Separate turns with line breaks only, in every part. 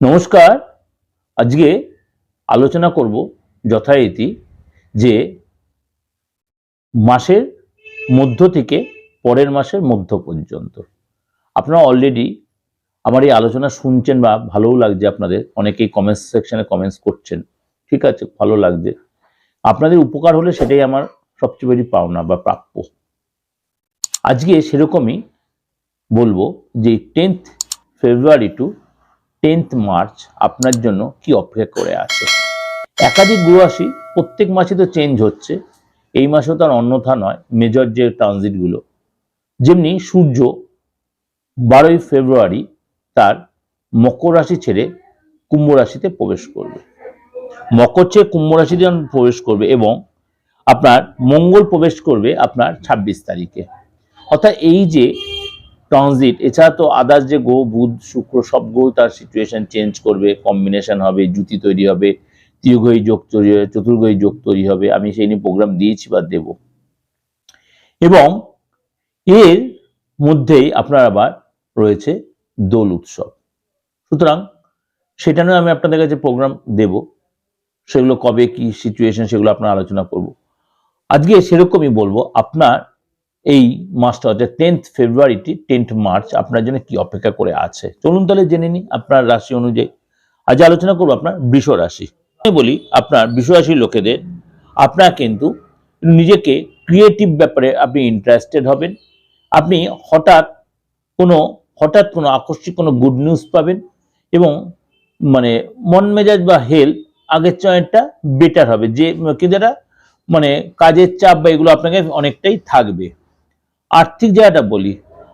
নমস্কার। আজকে আলোচনা করব যথারীতি যে মাসের মধ্য থেকে পরের মাসের মধ্য পর্যন্ত। আপনারা অলরেডি আমার এই আলোচনা শুনছেন বা ভালোও লাগছে আপনাদের। অনেকেই কমেন্টস সেকশনে কমেন্টস করছেন। ঠিক আছে, ভালো লাগছে। আপনাদের উপকার হলে সেটাই আমার সবচেয়ে বেশি পাওনা বা প্রাপ্য। আজকে সেরকমই বলব যে tenth February to tenth March আপনার জন্য কি অপেক্ষা করে আছে? একাধিক গ্রহাশি প্রত্যেক মাসে তো চেঞ্জ হচ্ছে। এই মাসেও তার অন্যথা নয় মেজর যে ট্রানজিটগুলো যেমনি সূর্য বারোই ফেব্রুয়ারি তার মকর রাশি ছেড়ে কুম্ভ রাশিতে প্রবেশ করবে। মকর ছেড়ে কুম্ভ রাশিতে প্রবেশ করবে এবং আপনার মঙ্গল প্রবেশ করবে আপনার ছাব্বিশ তারিখে। অর্থাৎ এই যে ট্রানজিট। এছাড়া তো আদার্স যে গ্রহ বুধ, শুক্র, সব গ্রহ তার সিচুয়েশন চেঞ্জ করবে কম্বিনেশন হবে, জুতি তৈরি হবে ত্রিগ্রহী যোগ তৈরি হবে চতুর্গ্রহী যোগ তৈরি হবে, আমি সেই নিয়ে প্রোগ্রাম দিয়েছি বা দেব। এবং এর মধ্যেই আপনার আবার রয়েছে দোল উৎসব। সুতরাং সেটা নিয়ে আমি আপনাদের কাছে প্রোগ্রাম দেব। সেগুলো কবে, কি সিচুয়েশন সেগুলো আপনার আলোচনা করব। আজকে সেরকমই বলব, আপনার এই মাসটা অর্থাৎ টেন্থ ফেব্রুয়ারিটি টেন্থ মার্চ আপনার জন্য কি অপেক্ষা করে আছে? চলুন তাহলে জেনে নিই আপনার রাশি অনুযায়ী। আজ আলোচনা করব আপনার বৃষ রাশি। আমি বলি আপনার বৃষ রাশির লোকেদের, আপনার কিন্তু নিজেকে ক্রিয়েটিভ ব্যাপারে আপনি ইন্টারেস্টেড হবেন। আপনি হঠাৎ কোনো হঠাৎ কোনো আকস্মিক কোনো গুড নিউজ পাবেন এবং মানে মন মেজাজ বা হেলথ আগের চয়েরটা বেটার হবে। যে, কিন্তু মানে কাজের চাপ বা এগুলো আপনাকে অনেকটাই থাকবে। আর্থিক জায়গাটা বলি,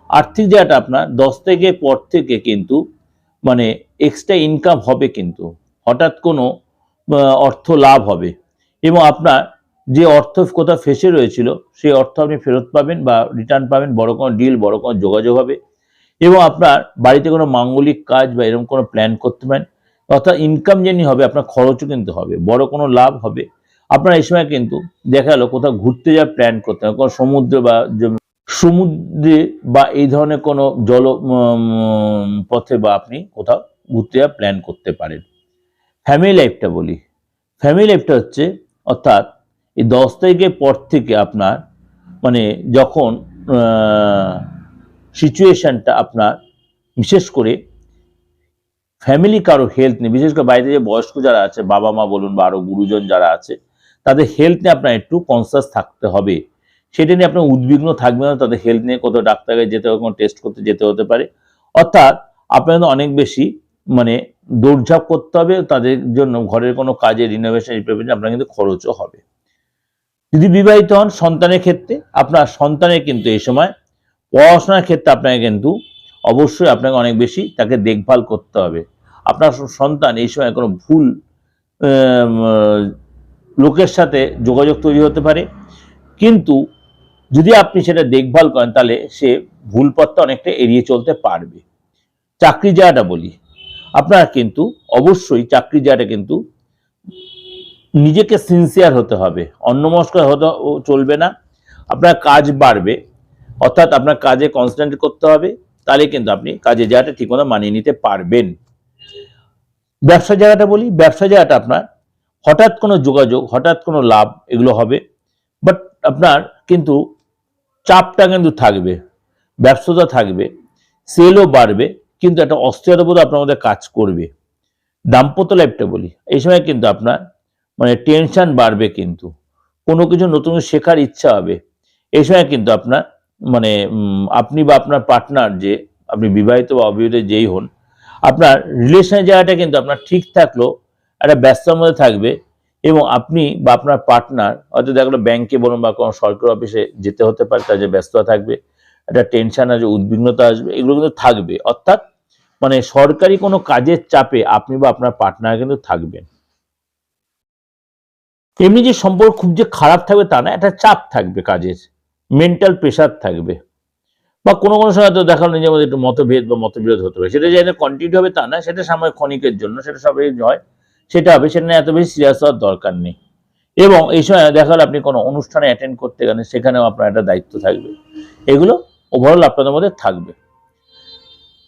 আর্থিক জায়গাটা আপনার দশ থেকে পর থেকে কিন্তু মানে এক্সট্রা ইনকাম হবে কিন্তু। হঠাৎ কোনো অর্থ লাভ হবে। এবং আপনার যে অর্থ কোথাও ফেসে রয়েছিল, সেই অর্থ আপনি ফেরত পাবেন বা রিটার্ন পাবেন, বড় কোনো ডিল বড় কোনো যোগাযোগ হবে। এবং আপনার বাড়িতে কোনো মাঙ্গলিক কাজ বা এরকম কোনো প্ল্যান করতে পারেন, অর্থাৎ ইনকাম যেনি হবে, আপনার খরচও কিন্তু হবে, বড় কোনো লাভ হবে। আপনার এই সময় কিন্তু দেখা গেলো কোথাও ঘুরতে যাওয়ার প্ল্যান করতে হবে, কোনো সমুদ্র বা সমুদ্রে বা এই ধরনের কোনো জল পথে বা আপনি কোথাও ঘুরতে যাওয়ার প্ল্যান করতে পারেন। ফ্যামিলি লাইফটা বলি। ফ্যামিলি লাইফটা হচ্ছে, অর্থাৎ এই দশ তারিখের পর থেকে আপনার মানে যখন সিচুয়েশানটা আপনার বিশেষ করে ফ্যামিলি কারও হেলথ নিয়ে, বিশেষ করে বাড়িতে যে বয়স্ক যারা আছে, বাবা মা বলুন বা আরও গুরুজন যারা আছে, তাদের হেলথ নিয়ে আপনার একটু কনসাস থাকতে হবে। সেটা নিয়ে আপনার উদ্বিগ্ন থাকবে না, তাদের হেলথ নিয়ে কোথাও ডাক্তারকে যেতে হবে, কোনো টেস্ট করতে যেতে হতে পারে। অর্থাৎ আপনাদের অনেক বেশি মানে দৌড়ঝাঁপ করতে হবে, তাদের জন্য ঘরের কোনো কাজে রিনোভেশন রিপেয়ার আপনার কিন্তু খরচও হবে। যদি বিবাহিত হন সন্তানের ক্ষেত্রে, আপনার সন্তানের কিন্তু এই সময় পড়াশোনার ক্ষেত্রে আপনাকে কিন্তু অবশ্যই আপনাকে অনেক বেশি তাকে দেখভাল করতে হবে। আপনার সন্তান এই সময় কোনো ভুল লোকের সাথে যোগাযোগ তৈরি হতে পারে। কিন্তু যদি আপনি সেটা দেখভাল করেন, তাহলে সে ভুল পথটা অনেকটা এড়িয়ে চলতে পারবে। চাকরি জায়গাটা বলি, আপনার কিন্তু অবশ্যই চাকরি জায়গাটা কিন্তু নিজেকে সিনসিয়ার হতে হবে অন্যমস্কার হতে চলবে না। আপনার কাজ বাড়বে, অর্থাৎ আপনার কাজে কনসেন্ট্রেট করতে হবে, তাহলে কিন্তু আপনি কাজের জায়গাটা ঠিকমতো মানিয়ে নিতে পারবেন। ব্যবসা জায়গাটা বলি, ব্যবসা জায়গাটা আপনার হঠাৎ কোনো যোগাযোগ, হঠাৎ কোনো লাভ এগুলো হবে বাট আপনার কিন্তু চাপটা কিন্তু থাকবে, ব্যস্ততা থাকবে সেলও বাড়বে, কিন্তু একটা অস্থিরতা বোধ আপনার মধ্যে কাজ করবে। দাম্পত্য লাইফটা বলি, এই সময় কিন্তু আপনার মানে টেনশন বাড়বে কিন্তু, কোনো কিছু নতুন শেখার ইচ্ছা হবে। এই সময় কিন্তু আপনার মানে আপনি বা আপনার পার্টনার যে, আপনি বিবাহিত বা অবিবাহিত যেই হন, আপনার রিলেশনের জায়গাটা কিন্তু আপনার ঠিক থাকলেও একটা ব্যস্ততার মধ্যে থাকবে এবং আপনি বা আপনার পার্টনার হয়তো দেখল ব্যাংকে বলুন বা কোনো সরকারি অফিসে যেতে হতে পারে, তার যে ব্যস্ততা থাকবে, একটা টেনশন আসবে উদ্বিগ্নতা আসবে, এগুলো কিন্তু থাকবে। অর্থাৎ মানে সরকারি কোনো কাজের চাপে আপনি বা আপনার পার্টনার কিন্তু থাকবেন। এমনি যে সম্পর্ক খুব যে খারাপ থাকবে তা না, একটা চাপ থাকবে কাজের মেন্টাল প্রেশার থাকবে। বা কোনো কোনো সময় তো দেখাল নিজের মধ্যে একটু মতভেদ বা মতবিরোধ হতে পারে। সেটা যে কন্টিনিউ হবে তা না, সেটা সাময়িক ক্ষণিকের জন্য, সেটা সবাই হয় সেটা হবে, সেটা এত বেশি সিরিয়াস হওয়ার দরকার নেই। এবং এই সময় দেখা গেলো আপনি কোনো অনুষ্ঠানে অ্যাটেন্ড করতে গেলেন, সেখানেও আপনার একটা দায়িত্ব থাকবে। এগুলো ওভারঅল আপনাদের মধ্যে থাকবে।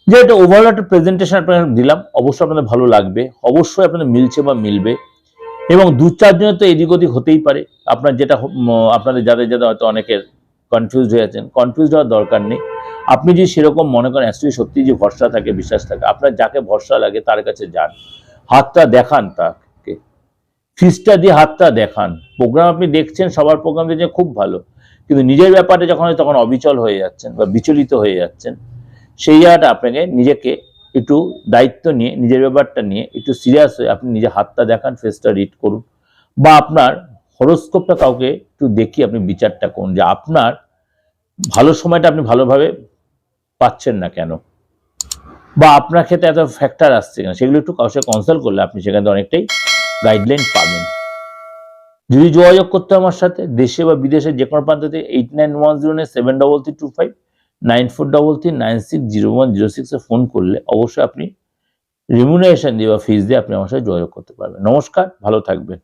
যে একটা ওভারঅল একটা প্রেজেন্টেশন আপনাকে দিলাম, অবশ্যই আপনাদের ভালো লাগবে, অবশ্যই আপনাদের মিলছে বা মিলবে। এবং দু চারজনের তো এদিক ওদিক হতেই পারে। আপনার যেটা আপনাদের যাদের যাদের হয়তো অনেকের কনফিউজ হয়ে আছেন কনফিউজ হওয়ার দরকার নেই। আপনি যদি সেরকম মনে করেন অ্যাকচুয়ালি সত্যি যে ভরসা থাকে, বিশ্বাস থাকে, আপনার যাকে ভরসা লাগে তার কাছে যান। হাতটা দেখান তাকে। ফিসটা দিয়ে হাতটা দেখান। প্রোগ্রাম আপনি দেখছেন, সবার প্রোগ্রাম দেখছেন, খুব ভালো। কিন্তু নিজের ব্যাপারে যখন তখন অবিচল হয়ে যাচ্ছেন বা বিচলিত হয়ে যাচ্ছেন। সেই জায়গাটা আপনাকে নিজেকে একটু দায়িত্ব নিয়ে, নিজের ব্যাপারটা নিয়ে একটু সিরিয়াস হয়ে আপনি নিজের হাতটা দেখান ফেসটা রিড করুন। বা আপনার হরোস্কোপটা কাউকে একটু দেখিয়ে আপনি বিচারটা করুন যে আপনার ভালো সময়টা আপনি ভালোভাবে পাচ্ছেন না কেন। বা আপনার ক্ষেত্রে এত ফ্যাক্টর আসছে কেন, সেগুলো একটু সাথে কনসাল্ট করলে আপনি সেখান থেকে অনেকটাই গাইডলাইন পাবেন। যদি যোগাযোগ করতে আমার সাথে, দেশে বা বিদেশে যে কোনো প্রান্ততে eight nine one zero nine seven double three two five nine four double three nine six zero one zero সিক্সে ফোন করলে অবশ্যই আপনি রিমুনারেশন দিয়ে বা ফিস দিয়ে আপনি আমার সাথে যোগাযোগ করতে পারবেন। নমস্কার, ভালো থাকবেন।